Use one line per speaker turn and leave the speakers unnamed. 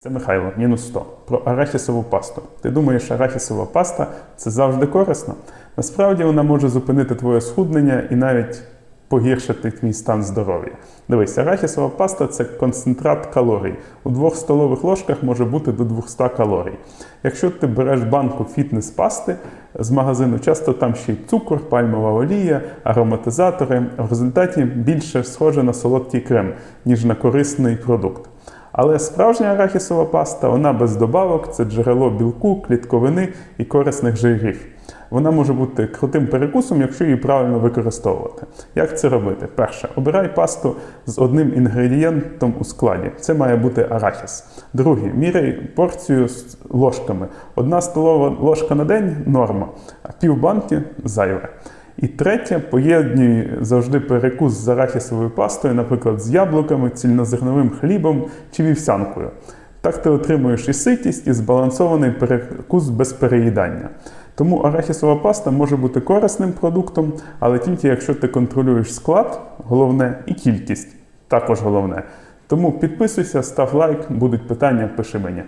Це Михайло, мінус 100. Про арахісову пасту. Ти думаєш, арахісова паста це завжди корисно? Насправді вона може зупинити твоє схуднення і навіть погіршити твій стан здоров'я. Дивись, арахісова паста це концентрат калорій. У двох столових ложках може бути до 200 калорій. Якщо ти береш банку фітнес-пасти з магазину, часто там ще й цукор, пальмова олія, ароматизатори. В результаті більше схоже на солодкий крем, ніж на корисний продукт. Але справжня арахісова паста, вона без добавок, це джерело білку, клітковини і корисних жирів. Вона може бути крутим перекусом, якщо її правильно використовувати. Як це робити? Перше, обирай пасту з одним інгредієнтом у складі. Це має бути арахіс. Друге, міряй порцію з ложками. Одна столова ложка на день норма, а пів банки зайве. І третє, поєднуй завжди перекус з арахісовою пастою, наприклад, з яблуками, цільнозерновим хлібом чи вівсянкою. Так ти отримуєш і ситість, і збалансований перекус без переїдання. Тому арахісова паста може бути корисним продуктом, але тільки якщо ти контролюєш склад, головне, і кількість також головне. Тому підписуйся, став лайк, будуть питання, пиши мені.